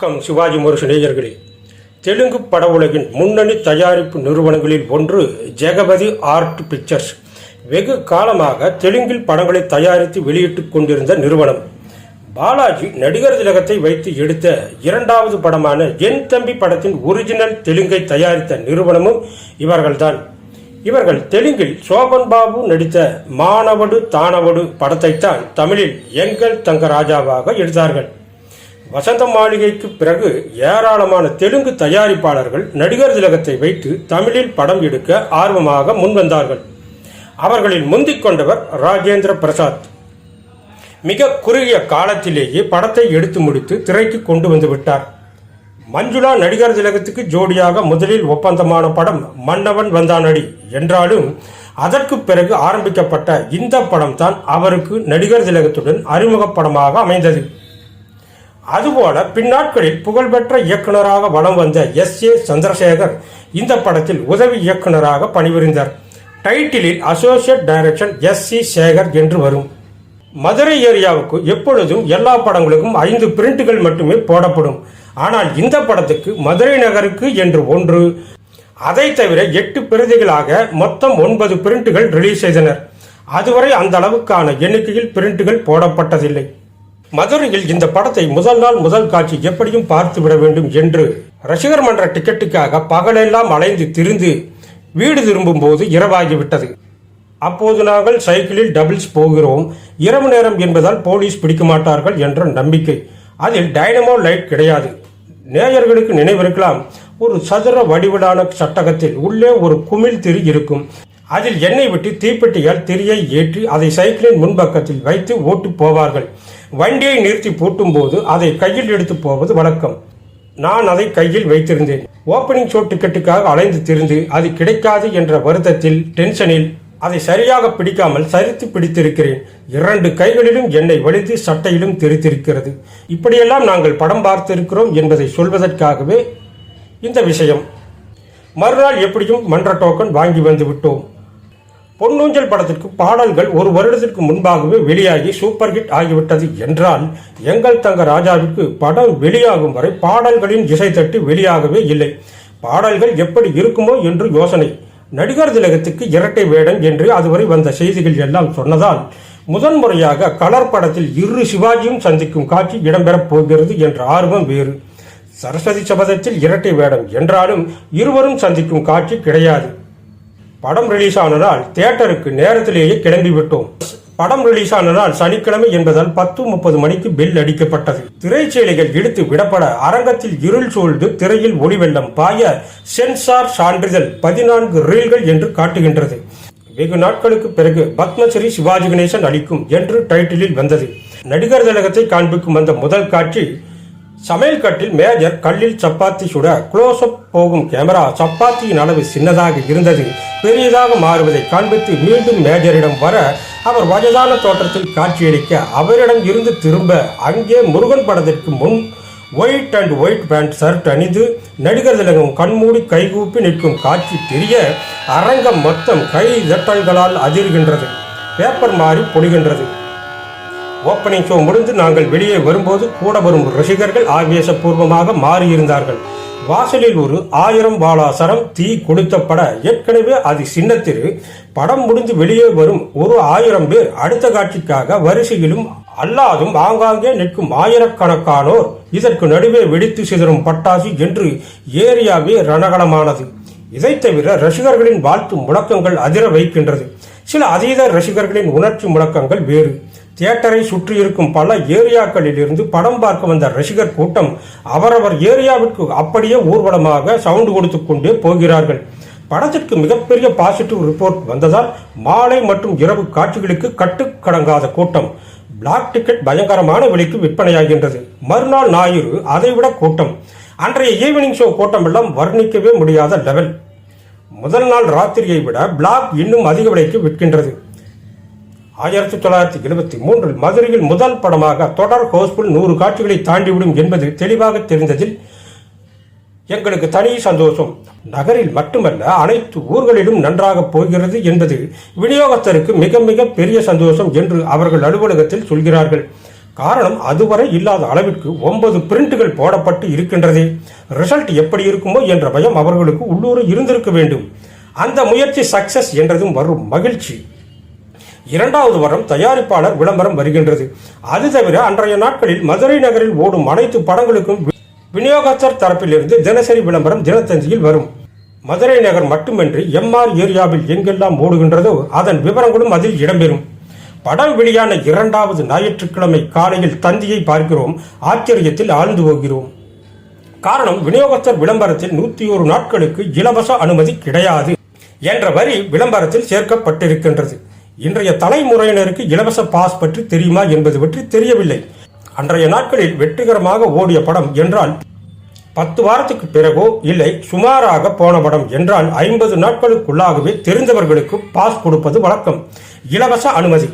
வணக்கம் சிவாஜி முரசு நேயர்களே. தெலுங்கு பட உலகின் முன்னணி தயாரிப்பு நிறுவனங்களில் ஒன்று ஜெகபதி ஆர்ட் பிக்சர்ஸ். வெகு காலமாக தெலுங்கில் படங்களை தயாரித்து வெளியிட்டுக் கொண்டிருந்த நிறுவனம். பாலாஜி நடிகர் திலகத்தை வைத்து எடுத்த இரண்டாவது படமான என் தம்பி படத்தின் ஒரிஜினல் தெலுங்கை தயாரித்த நிறுவனமும் இவர்கள்தான். இவர்கள் தெலுங்கில் சோபன் பாபு நடித்த மாணவடு தானவடு படத்தைத்தான் தமிழில் எங்கள் தங்க ராஜாவாக எடுத்தார்கள். வசந்த மாளிகைக்கு பிறகு ஏராளமான தெலுங்கு தயாரிப்பாளர்கள் நடிகர் திலகத்தை வைத்து தமிழில் படம் எடுக்க ஆர்வமாக முன்வந்தார்கள். அவர்களில் முந்திக் கொண்டவர் ராஜேந்திர பிரசாத். மிக குறுகிய காலத்திலேயே படத்தை எடுத்து முடித்து திரைக்கு கொண்டு வந்து விட்டார். மஞ்சுளா நடிகர் திலகத்துக்கு ஜோடியாக முதலில் ஒப்பந்தமான படம் மன்னவன் வந்தானடி என்றாலும் அதற்கு பிறகு ஆரம்பிக்கப்பட்ட இந்த படம் தான் அவருக்கு நடிகர் திலகத்துடன் அறிமுக படமாக அமைந்தது. அதுபோல பின்னாட்களில் புகழ்பெற்ற இயக்குனராக வலம் வந்த எஸ் ஏ சந்திரசேகர் இந்த படத்தில் உதவி இயக்குனராக பணிபுரிந்தார். டைட்டிலில் associate direction S C Sekar என்று வரும். மதுரை ஏரியாவுக்கு எப்பொழுதும் எல்லா படங்களுக்கும் ஐந்து பிரிண்டுகள் மட்டுமே போடப்படும். ஆனால் இந்த படத்துக்கு மதுரை நகருக்கு என்று ஒன்று. அதை தவிர எட்டு பிரதிகளாக மொத்தம் ஒன்பது பிரிண்டுகள் ரிலீஸ் செய்தனர். அதுவரை அந்த அளவுக்கான எண்ணிக்கையில் பிரிண்டுகள் போடப்பட்டதில்லை. மதுரையில் இந்த படத்தை முதல் நாள் முதல் காட்சி எப்படியும் பார்த்து விட வேண்டும் என்று ரசிகர் மன்ற டிக்கெட்டுக்காக பகலெல்லாம் அலைந்து திரிந்து வீடு திரும்பும் போது இரவாகிவிட்டது. அப்போது நாங்கள் சைக்கிளில் டபுள்ஸ் போகிறோம். இரவு நேரம் என்பதால் போலீஸ் பிடிக்க மாட்டார்கள் என்ற நம்பிக்கை. அதில் டைனமோ லைட் கிடையாது. நேயர்களுக்கு நினைவிருக்கலாம். ஒரு சதுர வடிவிலான சட்டகத்தில் உள்ளே ஒரு குமிழ் திரி இருக்கும். அதில் எண்ணெய் விட்டு தீப்பெட்டியால் திரியை ஏற்றி அதை சைக்கிளின் முன்பக்கத்தில் வைத்து ஓட்டு போவார்கள். வண்டியை நிறுத்தி பூட்டும்போது அதை கையில் எடுத்து போவது வழக்கம். நான் அதை கையில் வைத்திருந்தேன். ஓப்பனிங் ஷோ டிக்கெட்டுக்காக அலைந்து திரிந்து அது கிடைக்காது என்ற வருத்தத்தில் டென்ஷனில் அதை சரியாக பிடிக்காமல் சரித்து பிடித்திருக்கிறேன். இரண்டு கைகளிலும் என்னை வலித்து சட்டையிலும் தெரித்திருக்கிறது. இப்படியெல்லாம் நாங்கள் படம் பார்த்திருக்கிறோம் என்பதை சொல்வதற்காகவே இந்த விஷயம். மறுநாள் எப்படியும் மன்ற டோக்கன் வாங்கி வந்து விட்டோம். பொன்னூஞ்சல் படத்திற்கு பாடல்கள் ஒரு வருடத்திற்கு முன்பாகவே வெளியாகி சூப்பர் ஹிட் ஆகிவிட்டது என்றால் எங்கள் தங்க ராஜாவிற்கு படம் வெளியாகும் வரை பாடல்களின் இசை தட்டு வெளியாகவே இல்லை. பாடல்கள் எப்படி இருக்குமோ என்று யோசனை. நடிகர் திலகத்துக்கு இரட்டை வேடம் என்று அதுவரை வந்த செய்திகள் எல்லாம் சொன்னதால் முதன்முறையாக கலர் படத்தில் இரு சிவாஜியும் சந்திக்கும் காட்சி இடம்பெறப் போகிறது என்ற ஆர்வம் வேறு. சரஸ்வதி சபதத்தில் இரட்டை வேடம் என்றாலும் இருவரும் சந்திக்கும் காட்சி கிடையாது. படம் ரிலீஸ் ஆனதால் தியேட்டருக்கு நேரத்திலேயே கிளம்பி விட்டோம். படம் ரிலீஸ் ஆனதால் சனிக்கிழமை என்பதால் பத்து முப்பது மணிக்கு பெல் அடிக்கப்பட்டது. திரைச்சேலைகள் இழுத்து விடப்பட அரங்கத்தில் இருள் சூழ்ந்து திரையில் ஒளி வெள்ளம் பாய சென்சார் சான்றிதழ் பதினான்கு ரீல்கள் என்று காட்டுகின்றது. வெகு நாட்களுக்கு பிறகு பத்மஸ்ரீ சிவாஜி கணேசன் அளிக்கும் என்று டைட்டிலில் வந்தது. நடிகர் திலகத்தை காண்பிக்கும் அந்த முதல் காட்சி சமையல் கட்டில் மேஜர் கல்லில் சப்பாத்தி சுட க்ளோஸ்அப் போகும் கேமரா சப்பாத்தியின் அளவு சின்னதாக இருந்தது. பெரியதாக மாறுவதை காண்பித்து மீண்டும் மேஜரிடம் வர அவர் வயதான தோற்றத்தில் காட்சியளிக்க அவரிடம் இருந்து திரும்ப அங்கே முருகன் படத்திற்கு முன் white and white pant shirt அணிந்து நடிகர் திலகம் கண்மூடி கைகூப்பி நிற்கும் காட்சி தெரிய அரங்கம் மொத்தம் கை தட்டல்களால் அதிர்கின்றது. பேப்பர் மாறி பொழிகின்றது. ஓப்பனிங் ஷோ முடிந்து நாங்கள் வெளியே வரும்போது கூட வரும் ரசிகர்கள் ஆவேசபூர்வமாக மாறியிருந்தார்கள். வாசலில் ஒரு ஆயிரம் வாலாசரம் தீ கொளுத்தப்பட பட ஏற்கனவே அது சின்னத்திரு. படம் முடிந்து வெளியே வரும் ஒரு ஆயிரம் பேர் அடுத்த காட்சிக்காக வரிசையிலும் அல்லாதும் ஆங்காங்கே நிற்கும் ஆயிரக்கணக்கானோர் இதற்கு நடுவே வெடித்து சிதறும் பட்டாசு என்று ஏரியாவே ரணகலமானது இதை தவிர ரசிகர்களின் வாழ்த்து முழக்கங்கள் அதிர வைக்கின்றது. சில அதீத ரசிகர்களின் உணர்ச்சி முழக்கங்கள் வேறு. தியேட்டரை சுற்றியிருக்கும் பல ஏரியாக்களில் இருந்து படம் பார்க்க வந்த ரசிகர் கூட்டம் அவரவர் ஏரியாவிற்கு அப்படியே ஊர்வலமாக சவுண்டு கொடுத்து கொண்டே போகிறார்கள். படத்திற்கு மிகப்பெரிய பாசிட்டிவ் ரிப்போர்ட் வந்ததால் மாலை மற்றும் இரவு காட்சிகளுக்கு கட்டுக்கடங்காத கூட்டம். பிளாக் டிக்கெட் பயங்கரமான விலைக்கு விற்பனையாகின்றது. மறுநாள் ஞாயிறு அதைவிட கூட்டம். அன்றைய ஈவினிங் ஷோ கூட்டம் எல்லாம் வர்ணிக்கவே முடியாத லெவல் முதல் நாள் ராத்திரியை விட பிளாக் இன்னும் அதிக விலைக்கு விற்கின்றது. ஆயிரத்தி தொள்ளாயிரத்தி எழுபத்தி மூன்றில் மதுரையில் முதல் படமாக தொடர் ஹவுஸ்ஃபுல் நூறு காட்சிகளை தாண்டிவிடும் என்பது தெளிவாக தெரிந்ததில் எங்களுக்கு தனி சந்தோஷம். நகரில் மட்டுமல்ல அனைத்து ஊர்களிலும் நன்றாக போகிறது என்பது விநியோகஸ்தருக்கு மிக மிக பெரிய சந்தோஷம் என்று அவர்கள் அலுவலகத்தில் சொல்கிறார்கள். காரணம் அதுவரை இல்லாத அளவிற்கு ஒன்பது பிரிண்டுகள் போடப்பட்டு இருக்கின்றதே. ரிசல்ட் எப்படி இருக்குமோ என்ற பயம் அவர்களுக்கு உள்ளூர் இருந்திருக்க வேண்டும். அந்த முயற்சி சக்சஸ் என்றதும் வரும் மகிழ்ச்சி. இரண்டாவது வாரம் தயாரிப்பாளர் விளம்பரம் வருகின்றது. அது தவிர அன்றைய நாட்களில் மதுரை நகரில் ஓடும் அனைத்து படங்களுக்கும் வி- விநியோகஸ்தர் தரப்பிலிருந்து தினசரி விளம்பரம் தினத்தந்தியில் வரும். மதுரை நகர் மட்டுமின்றி எம்ஆர் ஏரியாவில் எங்கெல்லாம் ஓடுகின்றதோ அதன் விவரங்களும் அதில் இடம்பெறும். படம் வெளியான இரண்டாவது ஞாயிற்றுக்கிழமை காலையில் தந்தியை பார்க்கிறோம். ஆச்சரியத்தில் ஆழ்ந்து போகிறோம். காரணம் விநியோகஸ்தர் விளம்பரத்தில் நூத்தி ஒரு நாட்களுக்கு இலவச அனுமதி கிடையாது. என்ற வரி விளம்பரத்தில் சேர்க்கப்பட்டிருக்கின்றது. இன்றைய தலைமுறையினருக்கு இலவச பாஸ் பற்றி தெரியுமா என்பது பற்றி தெரியவில்லை. அன்றைய நாட்களில் வெற்றிகரமாக ஓடிய படம் என்றால் பத்து வாரத்துக்கு பிறகோ இல்லை சுமாராக போன படம் என்றால் ஐம்பது நாட்களுக்குள்ளாகவே தெரிந்தவர்களுக்கு பாஸ் கொடுப்பது வழக்கம். இலவச அனுமதி.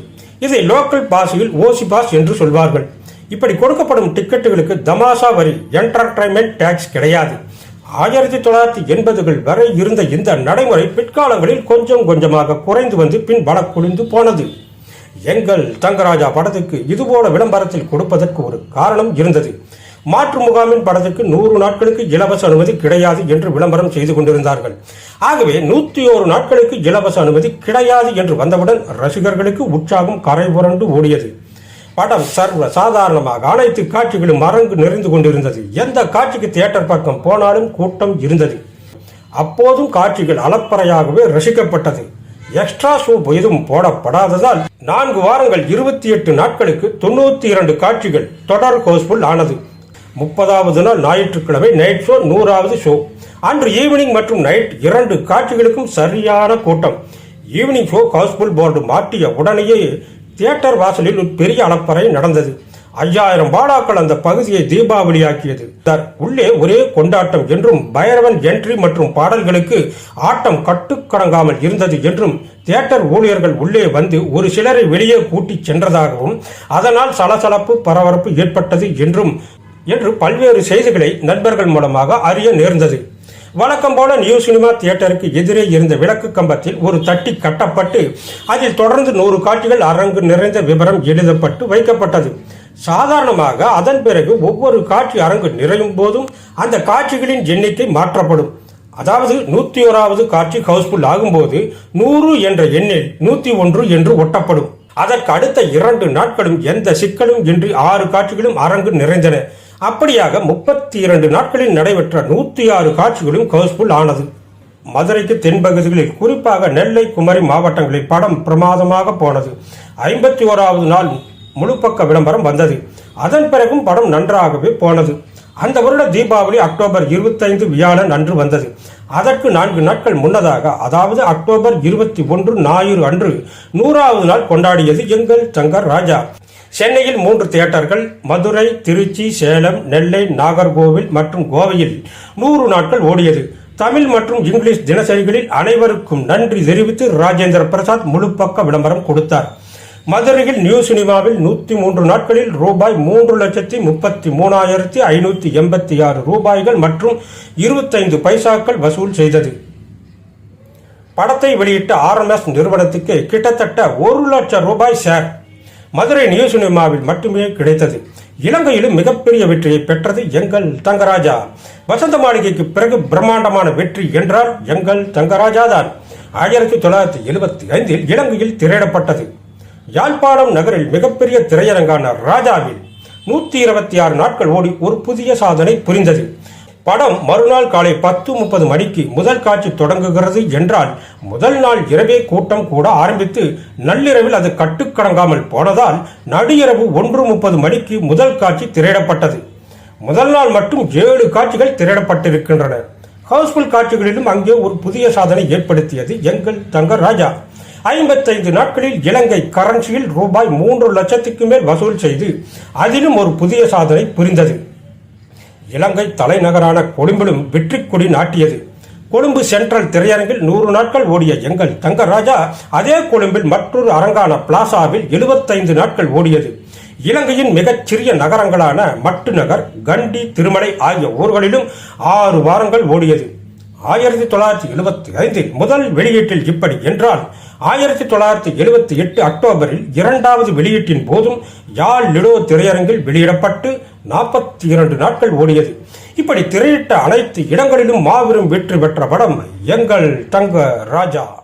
இதை லோக்கல் பாஸில் ஓசி பாஸ் என்று சொல்வார்கள். இப்படி கொடுக்கப்படும் டிக்கெட்டுகளுக்கு தமாஷா வரி என்டர்டைன்மெண்ட் டேக்ஸ் கிடையாது. ஆயிரத்தி தொள்ளாயிரத்தி எண்பதுகள் வரை இருந்த இந்த நடைமுறை பிற்காலங்களில் கொஞ்சம் கொஞ்சமாக குறைந்து வந்து பின் வழக்குழிந்து போனது. எங்கள் தங்கராஜா படத்துக்கு இதுபோல விளம்பரத்தில் கொடுப்பதற்கு ஒரு காரணம் இருந்தது. மாற்று முகாமின் படத்துக்கு நூறு நாட்களுக்கு இலவச அனுமதி கிடையாது என்று விளம்பரம் செய்து கொண்டிருந்தார்கள். ஆகவே நூத்தி ஒரு நாட்களுக்கு இலவச அனுமதி கிடையாது என்று வந்தவுடன் ரசிகர்களுக்கு உற்சாகம் கரை புரண்டு ஓடியது. படம் சர்வ சாதாரணமாக அனைத்து காட்சிகளும் மறங்கு நிறைந்து கொண்டிருந்தது. எந்த காட்சிக்கு தியேட்டர் பக்கம் போனாலும் கூட்டம் இருந்தது. அப்போதும் காட்சிகள் அளப்பறையாகவே ரசிக்கப்பட்டது. எக்ஸ்ட்ரா ஷோ எதுவும் போடப்படாததால் நான்கு வாரங்கள் இருபத்தி எட்டு நாட்களுக்கு தொண்ணூத்தி இரண்டு காட்சிகள் தொடர் ஹவுஸ்ஃபுல் ஆனது. முப்பதாவது நாள் ஞாயிற்றுக்கிழமை நைட் ஷோ நூறாவது ஷோ. அன்று ஈவினிங் மற்றும் நைட் இரண்டு காட்சிகளுக்கும் சரியான கூட்டம். ஈவினிங் ஷோ ஹவுஸ்ஃபுல் போர்டு மாட்டிய உடனேயே தியேட்டர் வாசலில் ஒரு பெரிய அளப்பறை நடந்தது. ஐயாயிரம் பாலாக்கள் அந்த பகுதியை தீபாவளியாக்கியது. உள்ளே ஒரே கொண்டாட்டம் என்றும் பைரவன் என்ட்ரி மற்றும் பாடல்களுக்கு ஆட்டம் கட்டுக்கடங்காமல் இருந்தது என்றும் தியேட்டர் ஊழியர்கள் உள்ளே வந்து ஒரு சிலரை வெளியே கூட்டிச் சென்றதாகவும் அதனால் சலசலப்பு பரபரப்பு ஏற்பட்டது என்றும் என்று பல்வேறு செய்திகளை நண்பர்கள் மூலமாக அறிய நேர்ந்தது. வழக்கம் போல நியூ சினிமா தியேட்டருக்கு எதிரே இருந்த விளக்கு கம்பத்தில் ஒரு தட்டி கட்டப்பட்டு அதில் தொடர்ந்து நூறு காட்சிகள் அரங்கு நிறைந்த விவரம் எழுதப்பட்டு வைக்கப்பட்டது. சாதாரணமாக அதன் பிறகு ஒவ்வொரு காட்சி அரங்கு நிறையும் போதும் அந்த காட்சிகளின் எண்ணிக்கை மாற்றப்படும். அதாவது நூத்தி ஓராவது காட்சி ஹவுஸ்ஃபுல் ஆகும்போது நூறு என்ற எண்ணில் நூத்தி ஒன்று என்று ஒட்டப்படும். அதற்கு அடுத்த இரண்டு நாட்களும் எந்த சிக்கலும் இன்றி ஆறு காட்சிகளும் அரங்கு நிறைந்தன. அப்படியாக முப்பத்தி இரண்டு நாட்களில் நடைபெற்ற நூத்தி ஆறு காட்சிகளும் ஹவுஸ்ஃபுல் ஆனது. மதுரைக்கு தென்பகுதிகளில் குறிப்பாக நெல்லை குமரி மாவட்டங்களில் படம் பிரமாதமாக போனது. ஐம்பத்தி ஓராவது நாள் முழுப்பக்க விளம்பரம் வந்தது. அதன் பிறகும் படம் நன்றாகவே போனது. அந்த வருட தீபாவளி அக்டோபர் இருபத்தைந்து வியாழன் அன்று வந்தது. அதற்கு நான்கு நாட்கள் முன்னதாக அதாவது அக்டோபர் இருபத்தி ஒன்று ஞாயிறு அன்று நூறாவது நாள் கொண்டாடியது எங்கள் சங்கர் ராஜா. சென்னையில் மூன்று தியேட்டர்கள் மதுரை திருச்சி சேலம் நெல்லை நாகர்கோவில் மற்றும் கோவையில் நூறு நாட்கள் ஓடியது. தமிழ் மற்றும் இங்கிலீஷ் தினசரிகளில் அனைவருக்கும் நன்றி தெரிவித்து ராஜேந்திர பிரசாத் முழுப்பக்க விளம்பரம் கொடுத்தார். மதுரையில் நியூ சினிமாவில் நூற்றி மூன்று நாட்களில் ரூபாய் மூன்று லட்சத்தி முப்பத்தி மூணாயிரத்தி ஐநூற்றி எண்பத்தி ஆறு ரூபாய்கள் மற்றும் இருபத்தைந்து பைசாக்கள் வசூல் செய்தது. படத்தை வெளியிட்ட ஆர்எம்எஸ் நிறுவனத்துக்கு கிட்டத்தட்ட ஒரு லட்சம் ரூபாய் ஷேர் மதுரை நியூ சினிமாவில் மட்டுமே கிடைத்தது. இலங்கையிலும் மிகப்பெரிய வெற்றியை பெற்றது எங்கள் தங்கராஜா. வசந்த மாளிகைக்கு பிறகு பிரம்மாண்டமான வெற்றி என்றால் எங்கள் தங்கராஜா தான். ஆயிரத்தி தொள்ளாயிரத்தி எழுபத்தி ஐந்தில் இலங்கையில் திரையிடப்பட்டது. யாழ்ப்பாணம் நகரில் மிகப்பெரிய திரையரங்கான ராஜாவில் நூத்தி இருபத்தி ஆறு நாட்கள் ஓடி ஒரு புதிய சாதனை புரிந்தது. படம் மறுநாள் காலை பத்து முப்பது மணிக்கு முதல் காட்சி தொடங்குகிறது என்றால் முதல் நாள் இரவே கூட்டம் கூட ஆரம்பித்து நள்ளிரவில் அது கட்டுக்கடங்காமல் போனதால் நடுஇரவு ஒன்று முப்பது மணிக்கு முதல் காட்சி திரையிடப்பட்டது. முதல் நாள் மட்டும் ஏழு காட்சிகள் திரையிடப்பட்டிருக்கின்றன. ஹவுஸ்ஃபுல் காட்சிகளிலும் அங்கே ஒரு புதிய சாதனை ஏற்படுத்தியது எங்கள் தங்க ராஜா. ஐம்பத்தைந்து நாட்களில் இலங்கை கரன்சியில் ரூபாய் மூன்று லட்சத்துக்கு மேல் வசூல் செய்து அதிலும் ஒரு புதிய சாதனை புரிந்தது. இலங்கை தலைநகரான கொழும்பிலும் வெற்றி கொடி நாட்டியது. கொழும்பு சென்ட்ரல் திரையரங்கில் நூறு நாட்கள் ஓடிய எங்கள் தங்கராஜா அதே கொழும்பில் மற்றொரு அரங்கான பிளாசாவில் எழுபத்தைந்து நாட்கள் ஓடியது. இலங்கையின் மிகச்சிறிய நகரங்களான மட்டு நகர் கண்டி திருமலை ஆகிய ஊர்களிலும் ஆறு வாரங்கள் ஓடியது. ஆயிரத்தி தொள்ளாயிரத்தி எழுபத்தி ஐந்தில் முதல் வெளியீட்டில் இப்படி என்றால் ஆயிரத்தி தொள்ளாயிரத்தி எழுபத்தி எட்டு அக்டோபரில் இரண்டாவது வெளியீட்டின் போதும் யாழ் லிடோ திரையரங்கில் வெளியிடப்பட்டு நாற்பத்தி இரண்டு நாட்கள் ஓடியது. இப்படி திரையிட்ட அனைத்து இடங்களிலும் மாபெரும் வெற்றி பெற்ற படம் எங்கள் தங்க ராஜா